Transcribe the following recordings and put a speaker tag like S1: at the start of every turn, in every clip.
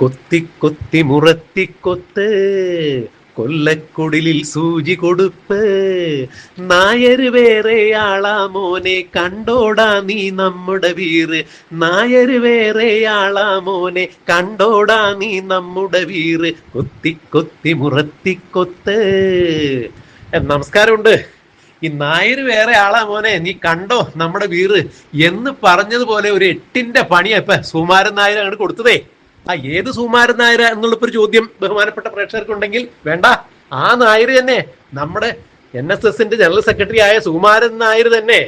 S1: കൊത്തി കൊത്തി മുറത്തി കൊത്ത് കൊല്ലക്കുടിലിൽ സൂചി കൊടുപ്പ്. നായർ വേറെ ആളാ മോനെ കണ്ടോടാ നീ നമ്മുടെ വീറ്. നായർ വേറെ ആളാ മോനെ കണ്ടോടാ നീ നമ്മുടെ വീറ്. കൊത്തി കൊത്തി മുറത്തി കൊത്ത്. നമസ്കാരമുണ്ട്. ഈ നായർ വേറെ ആളാ മോനെ നീ കണ്ടോ നമ്മുടെ വീറ് എന്ന് പറഞ്ഞതുപോലെ ഒരു എട്ടിന്റെ പണിയാ ഇപ്പൊ സുമാരൻ നായർ അങ്ങോട്ട് കൊടുത്തതേ. ആ ഏത് സുമാരൻ നായർ എന്നുള്ള ഒരു ചോദ്യം ബഹുമാനപ്പെട്ട പ്രേക്ഷകർക്കുണ്ടെങ്കിൽ വേണ്ട. ആ നായർ തന്നെ നമ്മുടെ എൻ എസ് എസിന്റെ ജനറൽ സെക്രട്ടറി ആയ സുകുമാരൻ നായർ തന്നെ.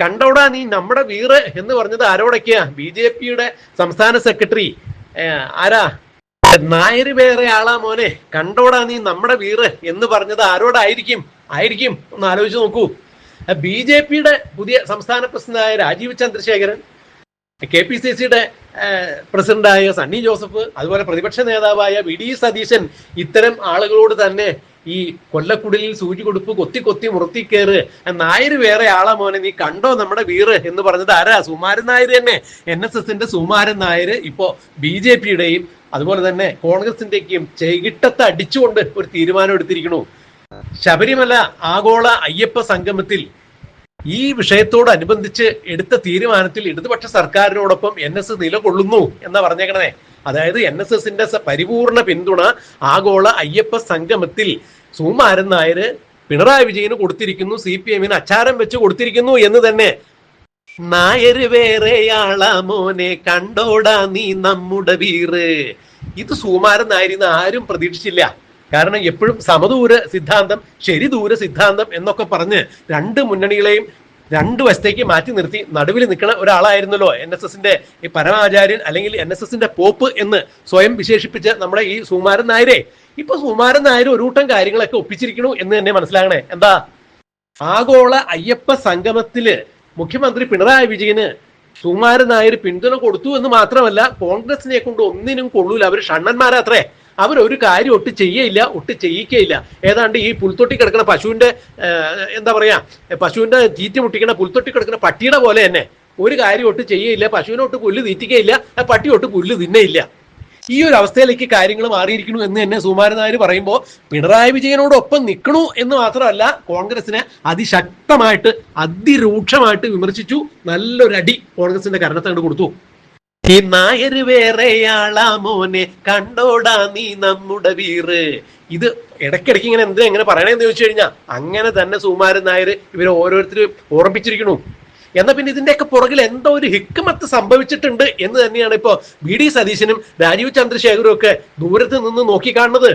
S1: കണ്ടോടാ നീ നമ്മുടെ വീറ് എന്ന് പറഞ്ഞത് ആരോടൊക്കെയാ? ബി ജെ പിയുടെ സംസ്ഥാന സെക്രട്ടറി. ആരാ? നായർ വേറെ ആളാ മോനെ. കണ്ടോടാ നീ നമ്മുടെ വീറ് എന്ന് പറഞ്ഞത് ആരോടായിരിക്കും? ആയിരിക്കും ഒന്ന് ആലോചിച്ച് നോക്കൂ. ബി ജെ പിയുടെ പുതിയ സംസ്ഥാന പ്രസിഡന്റായ Rajeev Chandrasekharan K P C സിയുടെ പ്രസിഡന്റായ സണ്ണി ജോസഫ് അതുപോലെ പ്രതിപക്ഷ നേതാവായ വി ഡി സതീശൻ ഇത്തരം ആളുകളോട് തന്നെ ഈ കൊല്ലക്കുടലിൽ സൂചി കൊടുപ്പ് കൊത്തി കൊത്തി മുറത്തിക്കേറ് നായര് വേറെ ആളാ മോനെ നീ കണ്ടോ നമ്മുടെ വീറ് എന്ന് പറഞ്ഞത് ആരാ? സുമാരൻ നായർ തന്നെ. എൻ എസ് എസിന്റെ സുമാരൻ നായർ ഇപ്പോ ബി ജെ പിയുടെയും അതുപോലെ തന്നെ കോൺഗ്രസിന്റെയും ചെകിട്ടത്ത് അടിച്ചുകൊണ്ട് ഒരു തീരുമാനം എടുത്തിരിക്കണു ശബരിമല ആഗോള അയ്യപ്പ സംഗമത്തിൽ ഈ വിഷയത്തോടനുബന്ധിച്ച് എടുത്ത തീരുമാനത്തിൽ ഇടതുപക്ഷ സർക്കാരിനോടൊപ്പം എൻ എസ് നിലകൊള്ളുന്നു എന്നാ പറഞ്ഞേക്കണേ. അതായത് എൻ എസ് എസിന്റെ പരിപൂർണ പിന്തുണ ആഗോള അയ്യപ്പ സംഗമത്തിൽ സുമാരൻ നായർ പിണറായി വിജയന് കൊടുത്തിരിക്കുന്നു സി പി എമ്മിന് അച്ചാരം വെച്ച് കൊടുത്തിരിക്കുന്നു എന്ന് തന്നെ. നായര് വേറെയാളാ മോനെ കണ്ടോടാ നീ നമ്മുടെ വീറ്. ഇത് സുമാരൻ നായരിന്ന് ആരും പ്രതീക്ഷിച്ചില്ല. കാരണം എപ്പോഴും സമദൂര സിദ്ധാന്തം ശരി ദൂര സിദ്ധാന്തം എന്നൊക്കെ പറഞ്ഞ് രണ്ട് മുന്നണികളെയും രണ്ട് വശത്തേക്ക് മാറ്റി നിർത്തി നടുവിൽ നിൽക്കുന്ന ഒരാളായിരുന്നല്ലോ എൻ എസ് എസിന്റെ ഈ പരമാചാര്യൻ അല്ലെങ്കിൽ എൻ എസ് എസിന്റെ പോപ്പ് എന്ന് സ്വയം വിശേഷിപ്പിച്ച നമ്മുടെ ഈ സുമാരൻ നായരെ. ഇപ്പൊ സുമാരൻ നായർ ഒരു കൂട്ടം കാര്യങ്ങളൊക്കെ ഒപ്പിച്ചിരിക്കണു എന്ന് തന്നെ മനസ്സിലാകണേ. എന്താ? ആഗോള അയ്യപ്പ സംഗമത്തിൽ മുഖ്യമന്ത്രി പിണറായി വിജയന് സുമാരൻ നായർ പിന്തുണ കൊടുത്തു എന്ന് മാത്രമല്ല കോൺഗ്രസിനെ കൊണ്ട് ഒന്നിനും കൊള്ളൂല. അവർ ഷണ്ണന്മാരാത്രേ അവർ ഒരു കാര്യം ഒട്ട് ചെയ്യയില്ല ഒട്ട് ചെയ്യിക്കയില്ല. ഏതാണ്ട് ഈ പുൽത്തൊട്ടി കിടക്കുന്ന പശുവിന്റെ എന്താ പറയാ പശുവിന്റെ തീറ്റി മുട്ടിക്കുന്ന പുൽത്തൊട്ടി കിടക്കുന്ന പട്ടിയുടെ പോലെ തന്നെ ഒരു കാര്യം ഒട്ട് ചെയ്യയില്ല പശുവിനൊട്ട് പുല്ല് തീറ്റിക്കയില്ല പട്ടി ഒട്ട് പുല്ല് തിന്നയില്ല. ഈ ഒരു അവസ്ഥയിലേക്ക് കാര്യങ്ങൾ മാറിയിരിക്കുന്നു എന്ന് തന്നെ സുമാരൻ നായർ പറയുമ്പോൾ പിണറായി വിജയനോടൊപ്പം നിൽക്കണു എന്ന് മാത്രമല്ല കോൺഗ്രസിനെ അതിശക്തമായിട്ട് അതിരൂക്ഷമായിട്ട് വിമർശിച്ചു. നല്ലൊരടി കോൺഗ്രസിന്റെ കരണത്തങ്ങട് കൊടുത്തു. ഈ നായര് വേറെയാളാ മോനെ. കണ്ടോടാ നീ നമ്മുടെ വീറ്. ഇത് ഇടയ്ക്കിടയ്ക്ക് ഇങ്ങനെ എന്ത് എങ്ങനെ പറയണേന്ന് ചോദിച്ചു കഴിഞ്ഞാൽ അങ്ങനെ തന്നെ സുമാരൻ നായർ ഇവരെ ഓരോരുത്തരും ഓർമ്മിച്ചിരിക്കണു എന്നാ പിന്നെ ഇതിന്റെയൊക്കെ പുറകിൽ എന്തോ ഒരു ഹിക്കുമത്ത് സംഭവിച്ചിട്ടുണ്ട് എന്ന് തന്നെയാണ് ഇപ്പോ ബി ഡി സതീശനും രാജീവ് ചന്ദ്രശേഖരും ഒക്കെ ദൂരത്ത് നിന്ന് നോക്കിക്കാണുന്നത്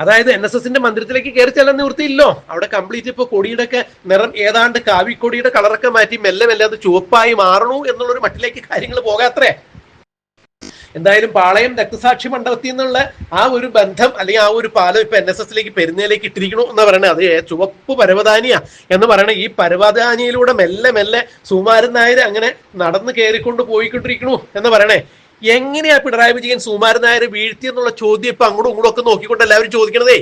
S1: അതായത് എൻ എസ് എസിന്റെ മന്ദിരത്തിലേക്ക് കയറി ചെല്ലാൻ നിവൃത്തിയില്ലോ. അവിടെ കംപ്ലീറ്റ് ഇപ്പൊ കൊടിയുടെ ഒക്കെ നിറം ഏതാണ്ട് കാവിക്കൊടിയുടെ കളറൊക്കെ മാറ്റി മെല്ലെ മെല്ലെ അത് ചുവപ്പായി മാറണു എന്നുള്ളൊരു മട്ടിലേക്ക് കാര്യങ്ങൾ പോകാത്രേ എന്തായാലും പാളയം രക്തസാക്ഷി മണ്ഡപത്തിൽ നിന്നുള്ള ആ ഒരു ബന്ധം അല്ലെങ്കിൽ ആ ഒരു പാലം ഇപ്പൊ എൻ എസ് എസിലേക്ക് പെരുന്നയിലേക്ക് ഇട്ടിരിക്കണു എന്ന് പറയണേ അത് ചുവപ്പ് പരവതാനിയ എന്ന് പറയണ ഈ പരവതാനിയിലൂടെ മെല്ലെ മെല്ലെ സുമാരൻ നായർ അങ്ങനെ നടന്ന് കയറിക്കൊണ്ട് പോയിക്കൊണ്ടിരിക്കണു എന്ന് പറയണേ. എങ്ങനെയാ പിണറായി വിജയൻ സുമാരൻ നായർ വീഴ്ത്തി എന്നുള്ള ചോദ്യം ഇപ്പൊ അങ്ങോട്ടും ഇങ്ങോട്ടും ഒക്കെ നോക്കിക്കൊണ്ട് എല്ലാവരും ചോദിക്കണതേ?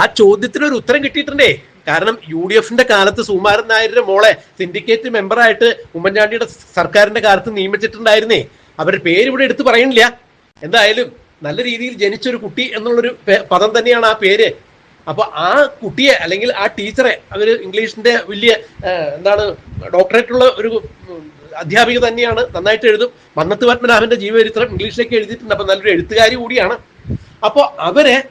S1: ആ ചോദ്യത്തിന് ഒരു ഉത്തരം കിട്ടിയിട്ടുണ്ടേ? കാരണം യു ഡി എഫിന്റെ കാലത്ത് സുമാരൻ നായരുടെ മോളെ സിൻഡിക്കേറ്റ് മെമ്പറായിട്ട് ഉമ്മൻചാണ്ടിയുടെ സർക്കാരിന്റെ കാലത്ത് നിയമിച്ചിട്ടുണ്ടായിരുന്നേ. അവരുടെ പേര് ഇവിടെ എടുത്തു പറയണില്ല. എന്തായാലും നല്ല രീതിയിൽ ജനിച്ചൊരു കുട്ടി എന്നുള്ളൊരു പദം തന്നെയാണ് ആ പേര്. അപ്പൊ ആ കുട്ടിയെ അല്ലെങ്കിൽ ആ ടീച്ചറെ അവർ ഇംഗ്ലീഷിന്റെ വലിയ എന്താണ് ഡോക്ടറേറ്റ് ഉള്ള ഒരു അധ്യാപിക തന്നെയാണ്. നന്നായിട്ട് എഴുതും. മന്നത്ത് പത്മനാഭന്റെ ജീവചരിത്രം ഇംഗ്ലീഷിലേക്ക് എഴുതിയിട്ടുണ്ട്. അപ്പൊ നല്ലൊരു എഴുത്തുകാരി കൂടിയാണ്. അപ്പോ അവരെ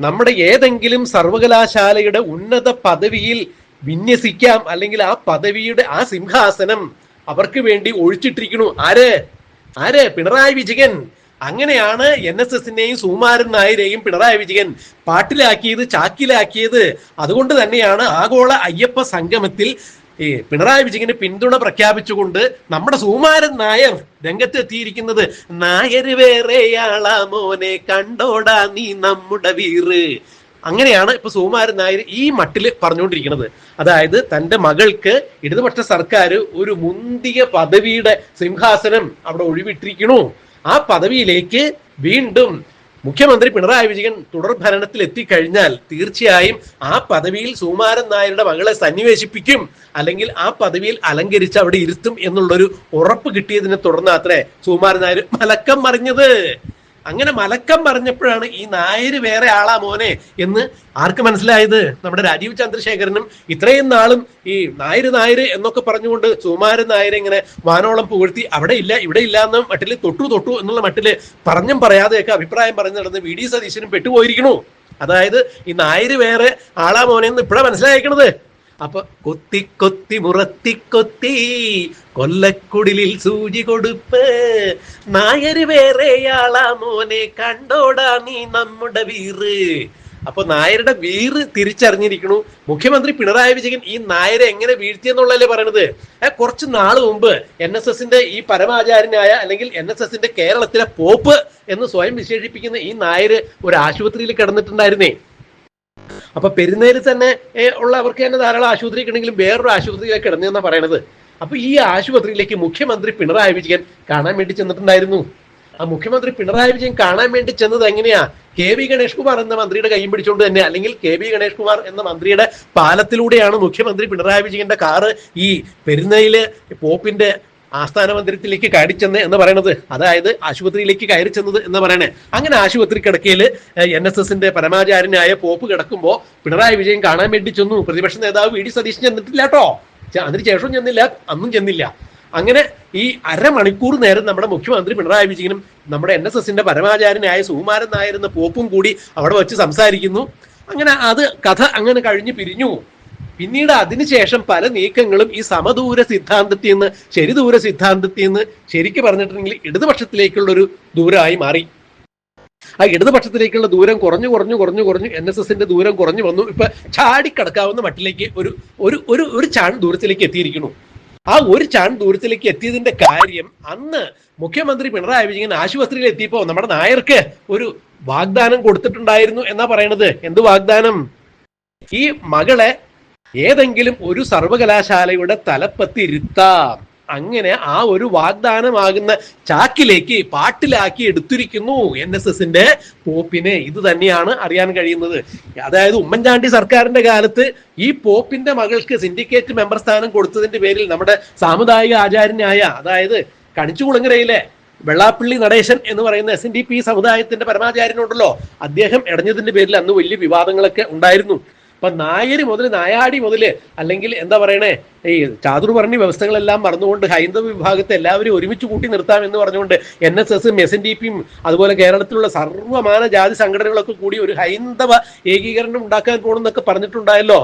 S1: നമ്മുടെ ഏതെങ്കിലും സർവകലാശാലയുടെ ഉന്നത പദവിയിൽ വിന്യസിക്കാം. അല്ലെങ്കിൽ ആ പദവിയുടെ ആ സിംഹാസനം അവർക്ക് വേണ്ടി ഒഴിച്ചിട്ടിരിക്കുന്നു. ആര്? ആര്? പിണറായി വിജയൻ. അങ്ങനെയാണ് എൻ എസ് എസിനെയും സുകുമാരൻ നായരെയും പിണറായി വിജയൻ പാട്ടിലാക്കിയത് ചാക്കിലാക്കിയത്. അതുകൊണ്ട് തന്നെയാണ് ആഗോള അയ്യപ്പ സംഗമത്തിൽ ഈ പിണറായി വിജയന് പിന്തുണ പ്രഖ്യാപിച്ചുകൊണ്ട് നമ്മുടെ സുകുമാരൻ നായർ രംഗത്ത് എത്തിയിരിക്കുന്നത് നായർ വേറെയാളാ മോനെ കണ്ടോടാ നീ നമ്മുടെ വീറ്. അങ്ങനെയാണ് ഇപ്പൊ സുകുമാരൻ നായർ ഈ മട്ടിൽ പറഞ്ഞുകൊണ്ടിരിക്കുന്നത്. അതായത് തന്റെ മകൾക്ക് ഇടതുപക്ഷ സർക്കാർ ഒരു മുന്തിയ പദവിയുടെ സിംഹാസനം അവിടെ ഒഴിവിട്ടിരിക്കണു ആ പദവിയിലേക്ക് വീണ്ടും മുഖ്യമന്ത്രി പിണറായി വിജയൻ തുടർ ഭരണത്തിൽ എത്തിക്കഴിഞ്ഞാൽ തീർച്ചയായും ആ പദവിയിൽ സുകുമാരൻ നായരുടെ മകളെ സന്നിവേശിപ്പിക്കും. അല്ലെങ്കിൽ ആ പദവിയിൽ അലങ്കരിച്ച് അവിടെ ഇരുത്തും എന്നുള്ളൊരു ഉറപ്പ് കിട്ടിയതിനെ തുടർന്ന് അത്രേ സുകുമാരൻ നായർ മലക്കം മറിഞ്ഞത്. അങ്ങനെ മലക്കം പറഞ്ഞപ്പോഴാണ് ഈ നായര് വേറെ ആളാ മോനെ എന്ന് ആർക്ക് മനസ്സിലായത്? നമ്മുടെ രാജീവ് ചന്ദ്രശേഖരനും ഇത്രയും നാളും ഈ നായര് നായര് എന്നൊക്കെ പറഞ്ഞുകൊണ്ട് സുമാരൻ നായരെ ഇങ്ങനെ വാനോളം പുകഴ്ത്തി അവിടെ ഇല്ല ഇവിടെ ഇല്ല എന്ന മട്ടിൽ തൊട്ടു തൊട്ടു എന്നുള്ള മട്ടിൽ പറഞ്ഞും പറയാതെയൊക്കെ അഭിപ്രായം പറഞ്ഞു നടന്ന് വി ഡി സതീശനും പെട്ടുപോയിരിക്കണു അതായത് ഈ നായര് വേറെ ആളാ മോനെ എന്ന് ഇപ്പഴാ മനസ്സിലായേക്കണത്? അപ്പൊ കൊത്തി കൊത്തി മുറത്തി കൊത്തി കൊല്ലക്കുടിലിൽ സൂചി കൊടുപ്പ്. നായര് വേറെയാളാ മോനെ കണ്ടോടാ നീ നമ്മുടെ വീറ്. അപ്പൊ നായരുടെ വീറ് തിരിച്ചറിഞ്ഞിരിക്കണു മുഖ്യമന്ത്രി പിണറായി വിജയൻ ഈ നായരെ എങ്ങനെ വീഴ്ത്തിയെന്നുള്ളതല്ലേ പറയണത്? കുറച്ച് നാൾ മുമ്പ് എൻ എസ് എസിന്റെ ഈ പരമാചാരനായ അല്ലെങ്കിൽ എൻ എസ് എസിന്റെ കേരളത്തിലെ പോപ്പ് എന്ന് സ്വയം വിശേഷിപ്പിക്കുന്ന ഈ നായര് ഒരു ആശുപത്രിയിൽ കിടന്നിട്ടുണ്ടായിരുന്നേ. അപ്പൊ പെരുന്നേൽ തന്നെ ഉള്ള ഉള്ളവർക്ക് തന്നെ ധാരാളം ആശുപത്രി ഉണ്ടെങ്കിലും വേറൊരു ആശുപത്രിയിലേക്ക് കിടന്നെന്നാ പറയണത്. അപ്പൊ ഈ ആശുപത്രിയിലേക്ക് മുഖ്യമന്ത്രി പിണറായി വിജയൻ കാണാൻ വേണ്ടി ചെന്നിട്ടുണ്ടായിരുന്നു. ആ മുഖ്യമന്ത്രി പിണറായി വിജയൻ കാണാൻ വേണ്ടി ചെന്നത് എങ്ങനെയാ? കെ വി ഗണേഷ് കുമാർ എന്ന മന്ത്രിയുടെ കൈയും പിടിച്ചുകൊണ്ട് തന്നെ അല്ലെങ്കിൽ കെ വി ഗണേഷ് കുമാർ എന്ന മന്ത്രിയുടെ പാലത്തിലൂടെയാണ് മുഖ്യമന്ത്രി പിണറായി വിജയന്റെ കാറ് ഈ പെരുന്നയിൽ പോപ്പിന്റെ ആസ്ഥാന മന്ദിരത്തിലേക്ക് കയറി ചെന്ന് എന്ന് പറയണത്. അതായത് ആശുപത്രിയിലേക്ക് കയറി ചെന്നത് എന്ന് പറയണേ. അങ്ങനെ ആശുപത്രി കിടക്കയിൽ എൻ എസ് എസിന്റെ പരമാചാരനായ പോപ്പ് കിടക്കുമ്പോ പിണറായി വിജയൻ കാണാൻ വേണ്ടി ചെന്നു. പ്രതിപക്ഷ നേതാവ് വി ഡി സതീശൻ ചെന്നിട്ടില്ല കേട്ടോ. അതിന് ശേഷവും ചെന്നില്ല അന്നും ചെന്നില്ല. അങ്ങനെ ഈ അരമണിക്കൂർ നേരം നമ്മുടെ മുഖ്യമന്ത്രി പിണറായി വിജയനും നമ്മുടെ എൻ എസ് എസിന്റെ പരമാചാരനായ സുകുമാരൻ നായർ എന്ന പോപ്പും കൂടി അവിടെ വെച്ച് സംസാരിക്കുന്നു. അങ്ങനെ അത് കഥ അങ്ങനെ കഴിഞ്ഞ് പിരിഞ്ഞു. പിന്നീട് അതിനുശേഷം പല നീക്കങ്ങളും ഈ സമദൂര സിദ്ധാന്തത്തിൽ നിന്ന് ശരിദൂര സിദ്ധാന്തത്തിൽ നിന്ന് ശരിക്ക് പറഞ്ഞിട്ടുണ്ടെങ്കിൽ ഇടതുപക്ഷത്തിലേക്കുള്ള ഒരു ദൂരമായി മാറി. ആ ഇടതുപക്ഷത്തിലേക്കുള്ള ദൂരം കുറഞ്ഞു കുറഞ്ഞു കുറഞ്ഞു കുറഞ്ഞു എൻ എസ് എസിന്റെ ദൂരം കുറഞ്ഞു വന്നു. ഇപ്പൊ ചാടിക്കടക്കാവുന്ന മട്ടിലേക്ക് ഒരു ഒരു ഒരു ഒരു ചാൺ ദൂരത്തിലേക്ക് എത്തിയിരിക്കുന്നു. ആ ഒരു ചാൺ ദൂരത്തിലേക്ക് എത്തിയതിന്റെ കാര്യം അന്ന് മുഖ്യമന്ത്രി പിണറായി വിജയൻ ആശുപത്രിയിൽ എത്തിയപ്പോ നമ്മുടെ നായർക്ക് ഒരു വാഗ്ദാനം കൊടുത്തിട്ടുണ്ടായിരുന്നു എന്നാ പറയണത്. എന്ത് വാഗ്ദാനം? ഈ മകളെ ഏതെങ്കിലും ഒരു സർവകലാശാലയുടെ തലപ്പത്തിരുത്താം അങ്ങനെ ആ ഒരു വാഗ്ദാനമാകുന്ന ചാക്കിലേക്ക് പാട്ടിലാക്കി എടുത്തിരിക്കുന്നു എൻ എസ് എസിന്റെ പോപ്പിനെ. ഇത് തന്നെയാണ് അറിയാൻ കഴിയുന്നത്. അതായത് ഉമ്മൻചാണ്ടി സർക്കാരിന്റെ കാലത്ത് ഈ പോപ്പിന്റെ മകൾക്ക് സിൻഡിക്കേറ്റ് മെമ്പർ സ്ഥാനം കൊടുത്തതിന്റെ പേരിൽ നമ്മുടെ സാമുദായിക ആചാര്യനായ അതായത് കണിച്ചുകുളങ്ങരയിലെ വെള്ളാപ്പള്ളി നടേശൻ എന്ന് പറയുന്ന എസ് എൻ ഡി പി സമുദായത്തിന്റെ പരമാചാര്യനുണ്ടല്ലോ. അദ്ദേഹം ഇടഞ്ഞതിന്റെ പേരിൽ അന്ന് വലിയ വിവാദങ്ങളൊക്കെ ഉണ്ടായിരുന്നു. അപ്പൊ നായര് മുതൽ നായാടി മുതൽ അല്ലെങ്കിൽ എന്താ പറയണേ ഈ ചാതുർവർണി വ്യവസ്ഥകളെല്ലാം മറന്നുകൊണ്ട് ഹൈന്ദവ വിഭാഗത്തെ എല്ലാവരും ഒരുമിച്ച് കൂട്ടി നിർത്താം എന്ന് പറഞ്ഞുകൊണ്ട് എൻ എസ് എസും എസ് എൻ ഡി പിയും അതുപോലെ കേരളത്തിലുള്ള സർവമാന ജാതി സംഘടനകളൊക്കെ കൂടി ഒരു ഹൈന്ദവ ഏകീകരണം ഉണ്ടാക്കാൻ പോകണമെന്നൊക്കെ പറഞ്ഞിട്ടുണ്ടായല്ലോ.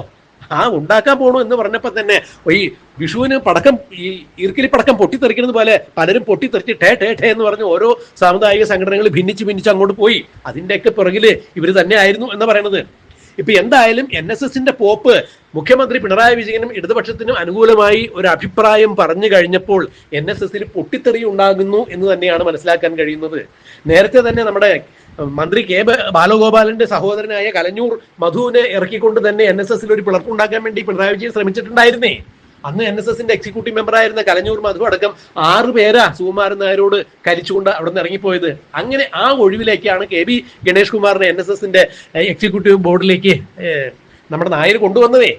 S1: ആ ഉണ്ടാക്കാൻ പോണു എന്ന് പറഞ്ഞപ്പോ തന്നെ ഈ വിഷുവിന് പടക്കം ഈ ഈർക്കിലി പടക്കം പൊട്ടിത്തെറിക്കുന്നത് പോലെ പലരും പൊട്ടിത്തെറിച്ച് ടേ ടേ ടേ എന്ന് പറഞ്ഞ് ഓരോ സാമുദായിക സംഘടനകൾ ഭിന്നിച്ച് ഭിന്നിച്ച് അങ്ങോട്ട് പോയി. അതിന്റെയൊക്കെ പിറകിൽ ഇവർ തന്നെ ആയിരുന്നു എന്ന് പറയുന്നത് ഇപ്പൊ എന്തായാലും എൻ എസ് എസിന്റെ പോപ്പ് മുഖ്യമന്ത്രി പിണറായി വിജയനും ഇടതുപക്ഷത്തിനും അനുകൂലമായി ഒരു അഭിപ്രായം പറഞ്ഞു കഴിഞ്ഞപ്പോൾ എൻ എസ് എസിൽ പൊട്ടിത്തെറി ഉണ്ടാകുന്നു എന്ന് തന്നെയാണ് മനസ്സിലാക്കാൻ കഴിയുന്നത്. നേരത്തെ തന്നെ നമ്മുടെ മന്ത്രി കെ ബാലഗോപാലന്റെ സഹോദരനായ കലഞ്ഞൂർ മധുവിനെ ഇറക്കിക്കൊണ്ട് തന്നെ എൻ എസ് എസിൽ ഒരു പിളർപ്പുണ്ടാക്കാൻ വേണ്ടി പിണറായി വിജയൻ ശ്രമിച്ചിട്ടുണ്ടായിരുന്നേ. അന്ന് എൻ എസ് എസിന്റെ എക്സിക്യൂട്ടീവ് മെമ്പറായിരുന്ന കലഞ്ഞൂർ മധു അടക്കം ആറ് പേരാ സുകുമാരൻ നായരോട് കരിച്ചുകൊണ്ട് അവിടെ നിന്ന് ഇറങ്ങിപ്പോയത്. അങ്ങനെ ആ ഒഴിവിലേക്കാണ് കെ ബി ഗണേഷ് കുമാറിനെ എൻ എസ് എസിന്റെ എക്സിക്യൂട്ടീവ് ബോർഡിലേക്ക് നമ്മുടെ നായർ കൊണ്ടുവന്നതേ.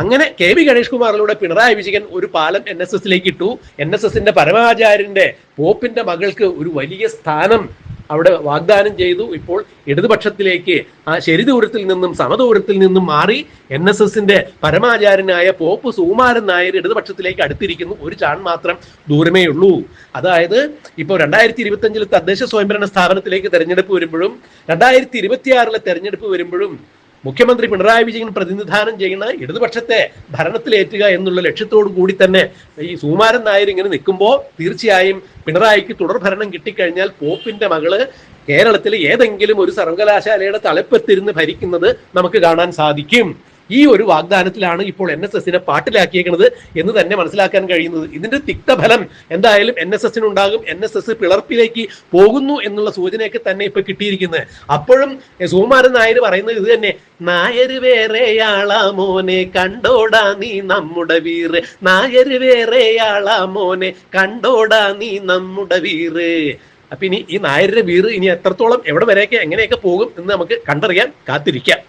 S1: അങ്ങനെ കെ വി ഗണേഷ് കുമാറിലൂടെ പിണറായി വിജയൻ ഒരു പാലം എൻ എസ് എസിലേക്ക് ഇട്ടു. എൻ എസ് എസിന്റെ പരമാചാര്യന്റെ പോപ്പിന്റെ മകൾക്ക് ഒരു വലിയ സ്ഥാനം അവിടെ വാഗ്ദാനം ചെയ്തു. ഇപ്പോൾ ഇടതുപക്ഷത്തിലേക്ക് ആ ശരിദൂരത്തിൽ നിന്നും സമദൂരത്തിൽ നിന്നും മാറി എൻ എസ് എസിന്റെ പരമാചാര്യനായ പോപ്പ് സുകുമാരൻ നായർ ഇടതുപക്ഷത്തിലേക്ക് അടുത്തിരിക്കുന്നു. ഒരു ചാൺ മാത്രം ദൂരമേ ഉള്ളൂ. അതായത് ഇപ്പോൾ രണ്ടായിരത്തി ഇരുപത്തി അഞ്ചിൽ തദ്ദേശ സ്വയംഭരണ സ്ഥാപനത്തിലേക്ക് തെരഞ്ഞെടുപ്പ് വരുമ്പോഴും രണ്ടായിരത്തി ഇരുപത്തിയാറിലെ തെരഞ്ഞെടുപ്പ് വരുമ്പോഴും മുഖ്യമന്ത്രി പിണറായി വിജയൻ പ്രതിനിധാനം ചെയ്യുന്ന ഇടതുപക്ഷത്തെ ഭരണത്തിലേറ്റുക എന്നുള്ള ലക്ഷ്യത്തോടു കൂടി തന്നെ ഈ സുകുമാരൻ നായർ ഇങ്ങനെ നിൽക്കുമ്പോൾ തീർച്ചയായും പിണറായിക്ക് തുടർ ഭരണം കിട്ടിക്കഴിഞ്ഞാൽ പോപ്പിന്റെ മകൾ കേരളത്തിൽ ഏതെങ്കിലും ഒരു സർവകലാശാലയുടെ തലപ്പത്തിരുന്ന് ഭരിക്കുന്നത് നമുക്ക് കാണാൻ സാധിക്കും. ഈ ഒരു വാഗ്ദാനത്തിലാണ് ഇപ്പോൾ എൻ എസ് എസിനെ പാട്ടിലാക്കിയേക്കുന്നത് എന്ന് തന്നെ മനസ്സിലാക്കാൻ കഴിയുന്നത്. ഇതിന്റെ തിക്തഫലം എന്തായാലും എൻ എസ് എസിനുണ്ടാകും എൻ എസ് എസ് പിളർപ്പിലേക്ക് പോകുന്നു എന്നുള്ള സൂചനയൊക്കെ തന്നെ ഇപ്പൊ കിട്ടിയിരിക്കുന്നത്. അപ്പോഴും സുകുമാരൻ നായർ പറയുന്നത് ഇത് തന്നെ നായർ വേറെയാളാ മോനെ കണ്ടോടാ നീ നമ്മുടെ വീറ്. നായർ വേറെയാളാ മോനെ കണ്ടോടാ നീ നമ്മുടെ വീറ്. അപ്പൊ ഇനി ഈ നായരുടെ വീറ് ഇനി എത്രത്തോളം എവിടെ വരെയൊക്കെ എങ്ങനെയൊക്കെ പോകും എന്ന് നമുക്ക് കണ്ടറിയാൻ കാത്തിരിക്കാം.